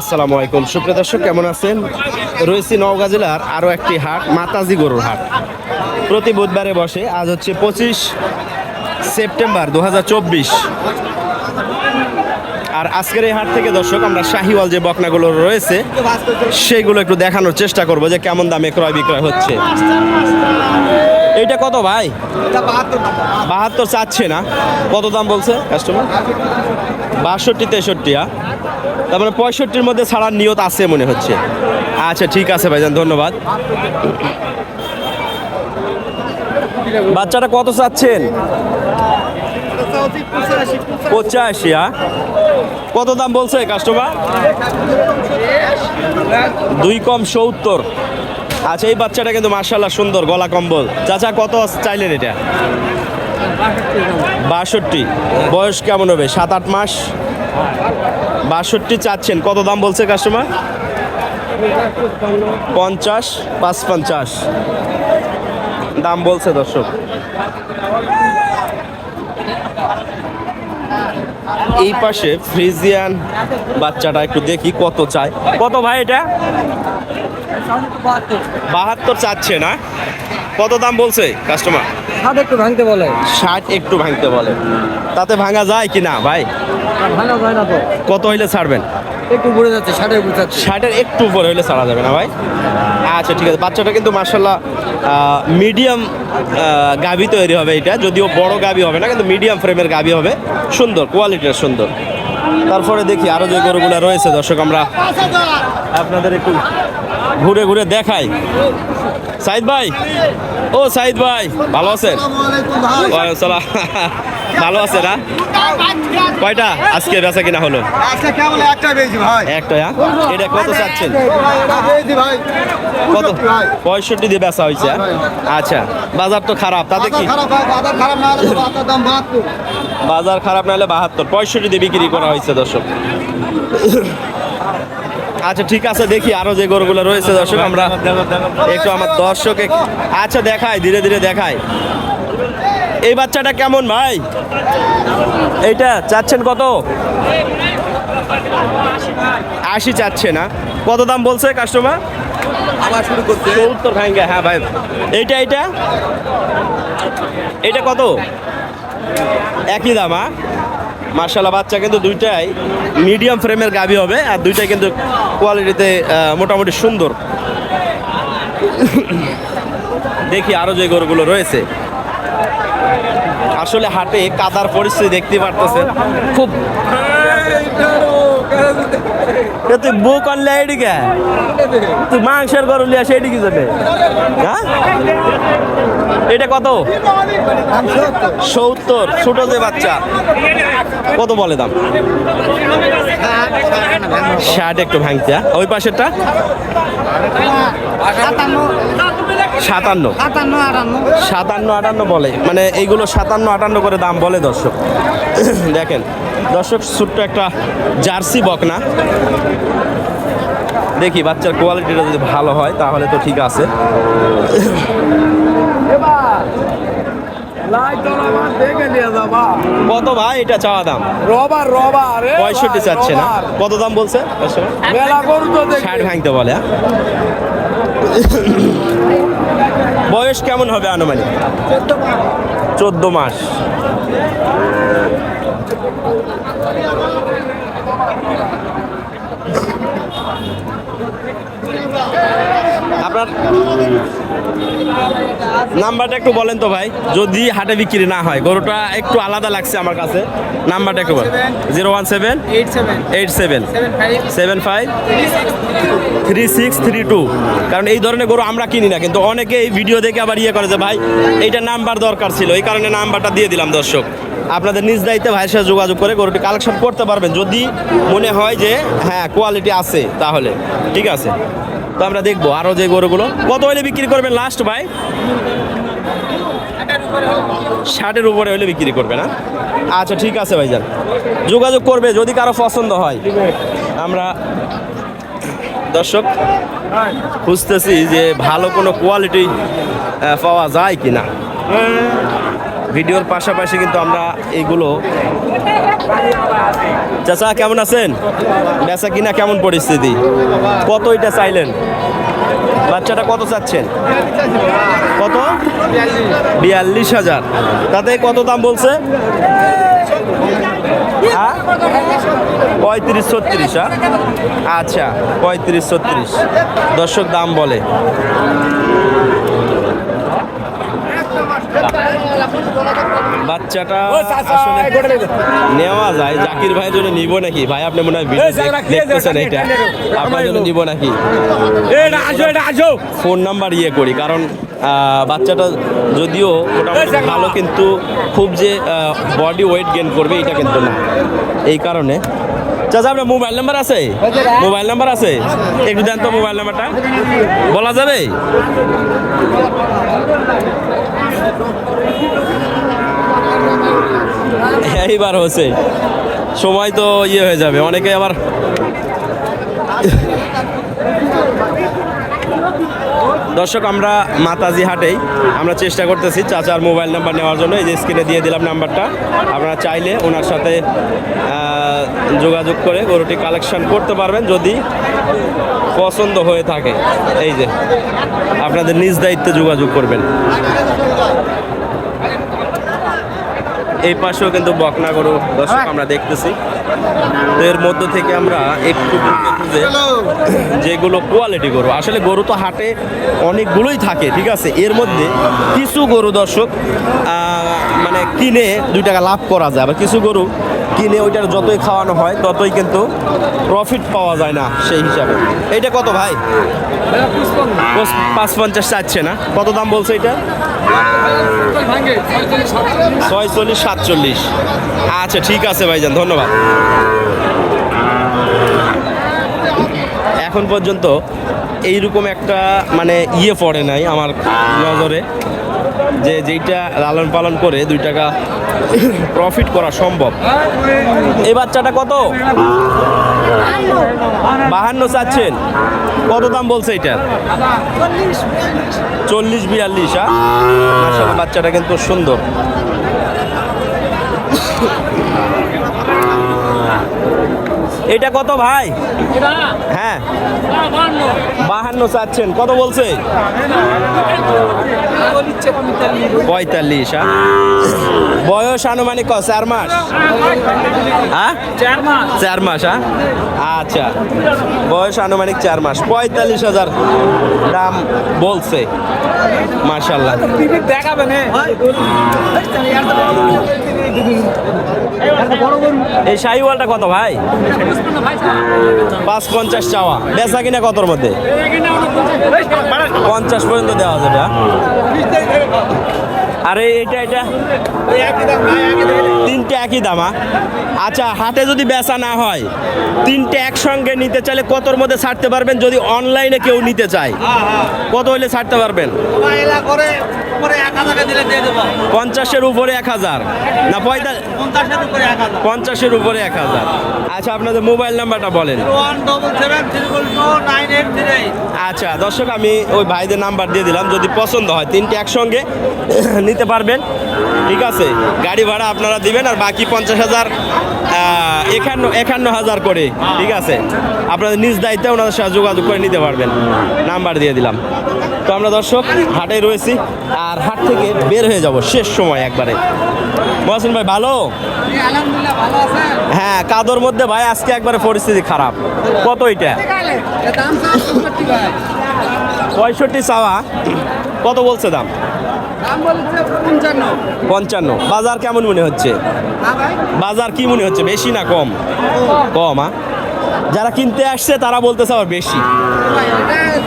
আসসালামু আলাইকুম। সুপ্রিয় দর্শক, কেমন আছেন? রয়েছি নওগাঁ জেলার আরও একটি হাট, মাতাজি গরুর হাট। প্রতি বুধবারে বসে, আজ হচ্ছে পঁচিশ সেপ্টেম্বর দু হাজার চব্বিশ। আর আজকের এই হাট থেকে, দর্শক, আমরা শাহিওয়াল যে বকনাগুলো রয়েছে, সেইগুলো একটু দেখানোর চেষ্টা করব যে কেমন দামে ক্রয় বিক্রয় হচ্ছে। এইটা কত ভাই? বাহাত্তর চাচ্ছে না। কত দাম বলছে কাস্টমার বাষট্টি, তেষট্টি হ্যাঁ? তার মানে পঁয়ষট্টির মধ্যে ছাড়ার নিয়ত আছে মনে হচ্ছে। আচ্ছা ঠিক আছে ভাইজান, ধন্যবাদ। বাচ্চাটা কত চাচ্ছেন? পঁচাশি হ্যাঁ? কত দাম বলছে কাস্টমার? দুই কম সত্তর। আচ্ছা এই বাচ্চাটা কিন্তু মার্শাল্লাহ সুন্দর, গলা কম্বল। চাচা, কত চাইলেন এটা? বাষট্টি। বয়স কেমন হবে? সাত, আট মাস? বাষট্টি চাচ্ছেন। কত দাম বলছে কাস্টমার? পঞ্চাশ, পাঁচ, পঞ্চাশ। দাম বলছে দর্শক। এই পাশে ফ্রিজিয়ান বাচ্চাটা একটু দেখি কত চায়। কত ভাই এটা? বাহাত্তর চাচ্ছে না? কত দাম বলছে কাস্টমার? ষাট একটু ভাঙতে বলে। ষাট একটু ভাঙতে বলে। তাতে ভাঙা যায় কি না ভাই? কত হইলে ছাড়বেন? একটু ঘুরে যাচ্ছে ষাটের উপরে যাচ্ছে। ষাটের একটু উপরে হইলে ছাড়া যাবে না ভাই? আচ্ছা ঠিক আছে। বাচ্চাটা কিন্তু মার্শাল্লাহ মিডিয়াম গাভি তৈরি হবে এটা। যদিও বড় গাভি হবে না কিন্তু মিডিয়াম ফ্রেমের গাভি হবে। সুন্দর কোয়ালিটির সুন্দর। তারপরে দেখি আরও যে গরুগুলো রয়েছে দর্শক আমরা আপনাদের একটু ঘুরে ঘুরে দেখাই। সাইদ ভাই? ও সাইদ ভাই ভালো আছেন? ভালো আছে না? কয়টা আজকে বেচা কিনা হলো? একটা হ্যাঁ? এটা কত চাচ্ছেন? কত? পঁয়ষট্টি দিয়ে বেচা হয়েছে হ্যাঁ? আচ্ছা বাজার তো খারাপ তাতে কি? বাজার খারাপ না হলে বাহাত্তর। বাজার খারাপ না হলে বাহাত্তর পঁয়ষট্টি দিয়ে বিক্রি করা হয়েছে দর্শক। আচ্ছা ঠিক আছে দেখি আরও যে গরুগুলো রয়েছে দর্শক আমরা একটু আমার দর্শক আচ্ছা দেখাই ধীরে ধীরে দেখাই। এই বাচ্চাটা কেমন ভাই? এইটা চাচ্ছেন কত? আশি চাচ্ছে না। কত দাম বলছে কাস্টমার আবার শুরু করছে। উত্তর ভাঙ্গা হ্যাঁ ভাই। এইটা এইটা? এটা কত? একই দাম হ্যাঁ? মার্শাল্লাহ বাচ্চা কিন্তু দুইটাই মিডিয়াম ফ্রেমের গাভি হবে আর দুইটাই কিন্তু কোয়ালিটিতে মোটামুটি সুন্দর। দেখি আরও যে গরুগুলো রয়েছে। আসলে হাটে কাদার পরিস্থিতি দেখতে পারতেছেন। খুব তুই বুক আনলে এদিকে? তুই মাংসের গরু লিয়া সেই দিকে যাবে হ্যাঁ? এটা কত? সত্তর। ছোট যে বাচ্চা। কত বলে দাম? ষাট একটু ভাঙতে হ্যাঁ? ওই পাশেরটা? সাতান্ন। সাতান্ন আটান্ন বলে। মানে এইগুলো সাতান্ন আটান্ন করে দাম বলে দর্শক। দেখেন। দর্শক, ছোট্ট একটা জার্সি বকনা। দেখি, বাচ্চার কোয়ালিটিটা যদি ভালো হয়, তাহলে তো ঠিক আছে। কত ভাই, এটা চাওয়া দাম? রবার রবার পঁয়ষট্টি চাচ্ছে না। কত দাম বলছে? ষাট ভাঙতে বলে হ্যাঁ? বয়স কেমন হবে আনুমানিক? চোদ্দ মাস। Yeah. আপনার নাম্বারটা একটু বলেন তো ভাই, যদি হাটে বিক্রি না হয়, গরুটা একটু আলাদা লাগছে আমার কাছে, নাম্বারটা একটু zero one seven eight seven. Seven five three six three two. কারণ এই ধরনের গরু আমরা কিনি না, কিন্তু অনেকে এই ভিডিও দেখে আবার ইয়ে করে যে, ভাই, এইটা নাম্বার দরকার ছিল। এই কারণে নাম্বারটা দিয়ে দিলাম, দর্শক। আপনাদের নিজ দায়িত্বে ভাইয়ের সাথে যোগাযোগ করে গরুটি কালেকশন করতে পারবেন। যদি মনে হয় যে হ্যাঁ কোয়ালিটি আছে, তাহলে। ঠিক আছে? তো আমরা দেখব আরও যে গরুগুলো। কত হলে বিক্রি করবেন লাস্ট ভাই? ষাটের উপরে হলে বিক্রি করবে না আচ্ছা ঠিক আছে ভাইজান। যোগাযোগ করবে যদি কারও পছন্দ হয়। আমরা দর্শক, খুঁজতেছি যে ভালো কোনো কোয়ালিটি পাওয়া যায় কি না ভিডিওর পাশাপাশি কিন্তু আমরা এইগুলো চাচা, কেমন আছেন? বেচা কিনা কেমন পরিস্থিতি? কত এটা চাইলেন? বাচ্চাটা কত চাচ্ছেন? কত? বিয়াল্লিশ হাজার। তাতে কত দাম বলছে? পঁয়ত্রিশ ছত্রিশ? আচ্ছা পঁয়ত্রিশ ছত্রিশ। দর্শক দাম বলে। বাচ্চাটা নেওয়া যায়। জাকির ভাইয়ের জন্য নিব নাকি? ভাই আপনি মনে হয় দেখতেছেন এটা। আপনার জন্য নিব নাকি? ফোন নাম্বার ইয়ে করি কারণ বাচ্চাটা যদিও মোটামুটি ভালো কিন্তু খুব যে বডি ওয়েট গেইন করবে এটা কিন্তু না। এই কারণে। চাচা আপনার মোবাইল নাম্বার আছে? মোবাইল নাম্বার আছে? একটু দেন তো মোবাইল নাম্বারটা বলা যাবে? এইবার হচ্ছে সময় তো ইয়ে হয়ে যাবে, অনেকে আবার দর্শক, আমরা মাতাজি হাটেই, আমরা চেষ্টা করতেছি চাচার মোবাইল নাম্বার নেওয়ার জন্য, এই যে স্ক্রিনে দিয়ে দিলাম নাম্বারটা। আপনারা চাইলে ওনার সাথে যোগাযোগ করে গরুটি কালেকশন করতে পারবেন, যদি পছন্দ হয়ে থাকে। এই যে, আপনাদের নিজ দায়িত্বে যোগাযোগ করবেন। এই পাশেও কিন্তু বকনা গরু দর্শক আমরা দেখতেছি। তো এর মধ্য থেকে আমরা একটু খুঁজে যেগুলো কোয়ালিটি গরু। আসলে গরু তো হাটে অনেকগুলোই থাকে ঠিক আছে? এর মধ্যে কিছু গরু দর্শক মানে কিনে দুই টাকা লাভ করা যায় আবার কিছু গরু কিনে ওইটার যতই খাওয়ানো হয়, ততই কিন্তু প্রফিট পাওয়া যায় না সেই হিসাবে। এইটা কত ভাই? পাঁচ পঞ্চাশ চাচ্ছে না। কত দাম বলছে এটা? ছয়চল্লিশ, সাতচল্লিশ। আচ্ছা ঠিক আছে ভাইজান, ধন্যবাদ। এখন পর্যন্ত এইরকম একটা মানে ইয়ে পড়ে নাই আমার নজরে। যে যেইটা লালন পালন করে দুই টাকা প্রফিট করা সম্ভব। এই বাচ্চাটা কত? বাহান্ন চাচ্ছেন। কত দাম বলছে এটার? চল্লিশ বিয়াল্লিশ হ্যাঁ বাচ্চাটা কিন্তু সুন্দর। এটা কত ভাই? হ্যাঁ। বাহান্ন। চাচ্ছেন। কত বলছে? পঁয়তাল্লিশ হ্যাঁ বয়স আনুমানিক চার মাস। হ্যাঁ চার মাস। হ্যাঁ আচ্ছা। বয়স আনুমানিক চার মাস। পঁয়তাল্লিশ হাজার দাম বলছে। মার্শাল্লাহ এই শাহিওয়ালটা কত ভাই? পাঁচ পঞ্চাশ চাওয়া। বেচা কিনা কতর মধ্যে? পঞ্চাশ পর্যন্ত দেওয়া যাবে হ্যাঁ? আরে এটা এটা। তিনটে একই দামা আচ্ছা হাটে যদি বেচা না হয় তিনটে একসঙ্গে নিতে চাইলে কতর মধ্যে ছাড়তে পারবেন যদি অনলাইনে কেউ নিতে চায়? কত হলে ছাড়তে পারবেন? পঞ্চাশের উপরে এক হাজার। না পঞ্চাশের উপরে এক হাজার। আচ্ছা আপনাদের মোবাইল নাম্বারটা বলেন। আচ্ছা দর্শক আমি ওই ভাইদের নাম্বার দিয়ে দিলাম। যদি পছন্দ হয় তিনটে একসঙ্গে নিতে পারবেন। ঠিক আছে গাড়ি ভাড়া আপনারা দিবেন আর বাকি পঞ্চাশ হাজার একান্ন একান্ন হাজার করে ঠিক আছে। আপনাদের নিজ দায়িত্বে ওনাদের সাথে যোগাযোগ করে নিতে পারবেন। নাম্বার দিয়ে দিলাম। তো আমরা দর্শক হাটে রয়েছি আর হাট থেকে বের হয়ে যাব শেষ সময় একবারে। মহাসিন ভাই ভালো? হ্যাঁ কাদর মধ্যে ভাই আজকে একবারে পরিস্থিতি খারাপ। কত এটা? পঁয়ষট্টি চাওয়া। কত বলছে দাম? পঞ্চান্ন। বাজার কেমন মনে হচ্ছে? হ্যাঁ বাজার কি মনে হচ্ছে? বেশি না কম? কম হ্যাঁ যারা কিনতে আসছে তারা বলতেছে আবার বেশি।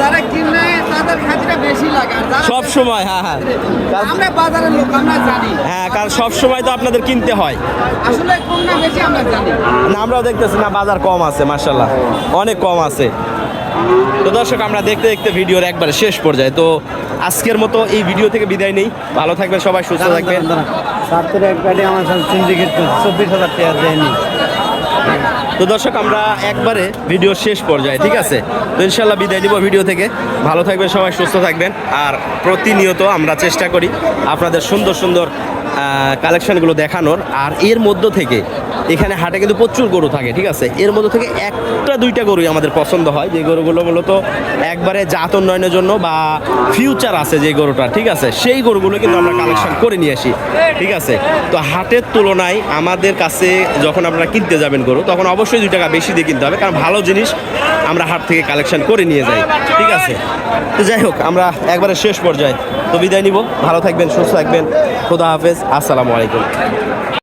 যারা কিনে তাদের খাতিটা বেশি লাগে। সব সময় হ্যাঁ হ্যাঁ। আমরা বাজারের লোক আমরা জানি। হ্যাঁ কারণ সব সময় তো আপনাদের কিনতে হয়। আসলে কম না বেশি আমরা জানি। না আমরাও দেখতেছি না বাজার কম আছে মার্শাল্লাহ অনেক কম আছে। তো দর্শক আমরা দেখতে দেখতে ভিডিওর একবার শেষ পর্যায়ে। তো আজকের মতো এই ভিডিও থেকে বিদায় নেই। ভালো থাকবেন সবাই সুস্থ থাকবেন। আমার সিন্ডিকেট চব্বিশ হাজার টাকা দেয়নি। তো দর্শক, আমরা একবারে ভিডিও শেষ পর্যায়ে, ঠিক আছে? তো ইনশাল্লাহ বিদায় নিব ভিডিও থেকে। ভালো থাকবেন সবাই, সুস্থ থাকবেন। আর প্রতিনিয়ত আমরা চেষ্টা করি আপনাদের সুন্দর সুন্দর কালেকশনগুলো দেখানোর। আর এর মধ্য থেকে, এখানে হাটে কিন্তু প্রচুর গরু থাকে, ঠিক আছে? এর মধ্যে থেকে একটা দুইটা গরুই আমাদের পছন্দ হয়। যে গরুগুলো মূলত একবারে জাত উন্নয়নের জন্য বা ফিউচার আছে যে গরুটা ঠিক আছে? সেই গরুগুলো কিন্তু আমরা কালেকশন করে নিয়ে আসি, ঠিক আছে? তো হাটের তুলনায় আমাদের কাছে যখন আপনারা কিনতে যাবেন গরু, তখন অবশ্যই দুই টাকা বেশি দিয়ে কিনতে হবে, কারণ ভালো জিনিস আমরা হাট থেকে কালেকশন করে নিয়ে যাই, ঠিক আছে? তো যাই হোক, আমরা একবারে শেষ পর্যায়ে। তো বিদায় নিব, ভালো থাকবেন, সুস্থ থাকবেন, খোদা হাফেজ, আসসালামু আলাইকুম।